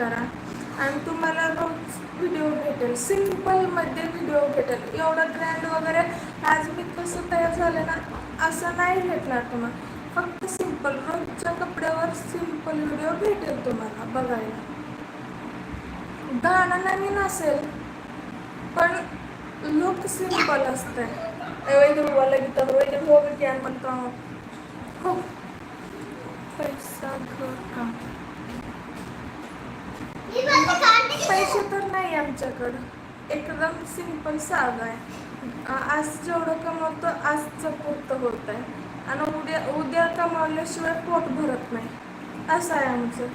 करा. आणि तुम्हाला रोज व्हिडिओ भेटेल. सिम्पलमध्ये व्हिडिओ भेटेल. एवढं ग्रँड वगैरे आज मी कसं तयार झालं ना असं नाही भेटणार तुम्हाला. फक्त सिंपल रोजच्या कपड्यावर सिंपल व्हिडिओ भेटेल तुम्हाला बघायला. गाणं नवीन असेल पण लुक सिंपल असतंय. वैद्य बोला की वैद्य हो की म्हणतो हो. पैसा घर का? पैसे तर नाही आमच्याकडं. एकदम सिंपल साधा आहे. आज जेवढं कमवतो आजचं पुरतं होत आहे आणि उद्या उद्या कमावल्याशिवाय पोट भरत नाही. असं आहे आमचं.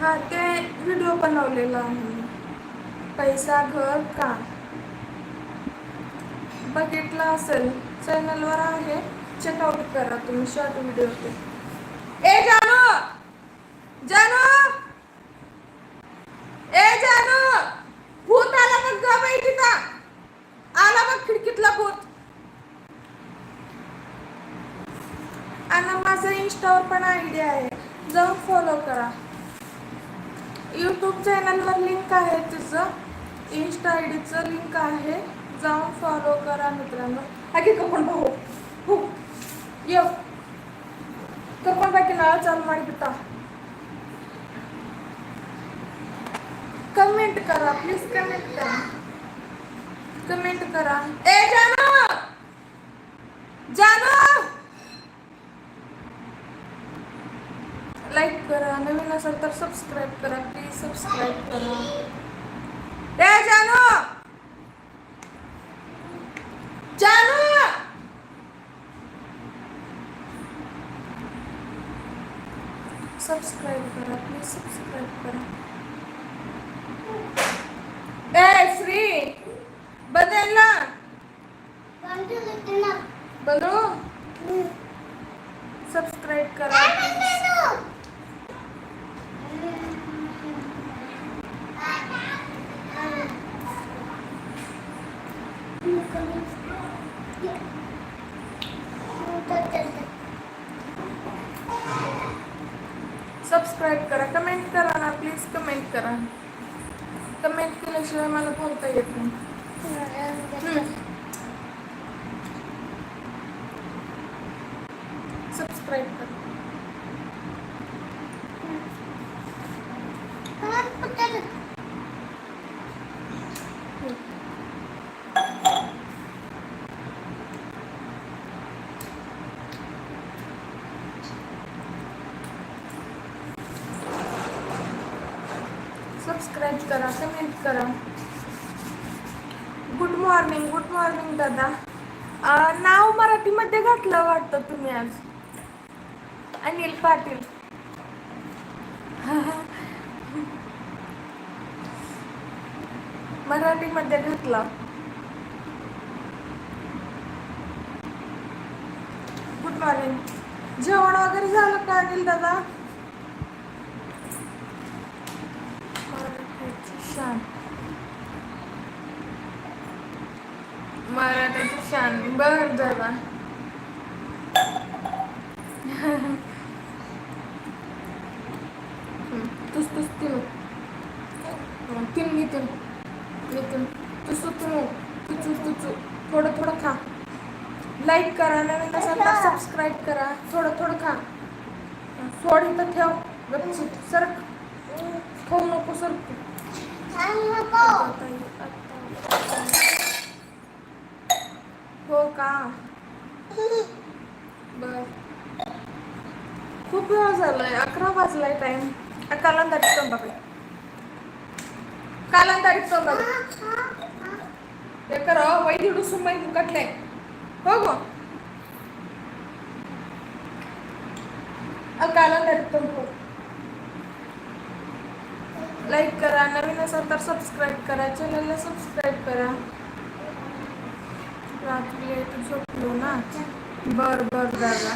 हा ते व्हिडिओ बनवलेला आहे पैसा घर का बघितला असेल चॅनलवर आहे. चेकआउट करा तुम्ही शॉर्ट व्हिडिओ ते. ए जानो! जानो! माझा इंस्टावर पण आयडिया आहे जाऊन फॉलो करा यूट्यूब चॅनलवर लिंक आहे तिचं इन्स्टा आय डीचं लिंक आहे जाऊन फॉलो करा मित्रांनो हाकी कपण भाऊ हो ये कपण बाकी नाळा चालू ಮಾಡಿ ಬಿಟ್ಟ कमेंट करा प्लीज कमेंट करा कमेंट करा ए जानू लाईक करा नवीन असेल तर सबस्क्राईब करा प्लीज़ सबस्क्राईब करा. ए जानू! जानू! सबस्क्राईब करा प्लीज़ सबस्क्राईब करा. ए श्री! बदल ना. बदलू सबस्क्राईब करा सबस्क्राईब करा कमेंट करा ना प्लीज कमेंट करा. कमेंट केल्याशिवाय मला बोलता येत नाही. सबस्क्राईब करा. सबस्क्राईब करा कमेंट करा. गुड मॉर्निंग गुड मॉर्निंग दादा. नाव मराठीमध्ये घातलं वाटतं तुम्ही आज. अनिल पाटील. मराठीमध्ये घातलं. गुड मॉर्निंग जेवण वगैरे झालं का अनिल दादा? शान मराठीची शान बर दादा तुस तुस तीन तीन. नितीन नितीन तुसू तुमू तुचू तुचू थोडं थोडं खा. लाईक करा नवीन असेल तर सबस्क्राईब करा. थोडं थोडं खा. सोड इथं ठेव. गपचित सरक. खाऊ नको सरक. हो का? बर. खूप वेळ झालाय. अकरा वाजलाय टाइम कालांतारीत तोंडाकडे कालांतारीत तोंडाकडे हे कर वैद्य डुसून बाई मुकटले. हो गो. कालांतारीत तोंड लाईक करा नवीन असेल तर सबस्क्राईब करा चॅनलला सबस्क्राईब करा. रात्री लेट झोपलो ना? बर बर दादा.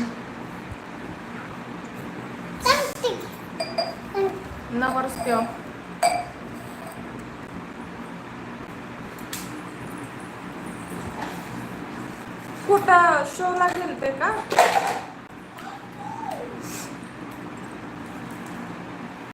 नमस्ते कुठं शोला गेलते का?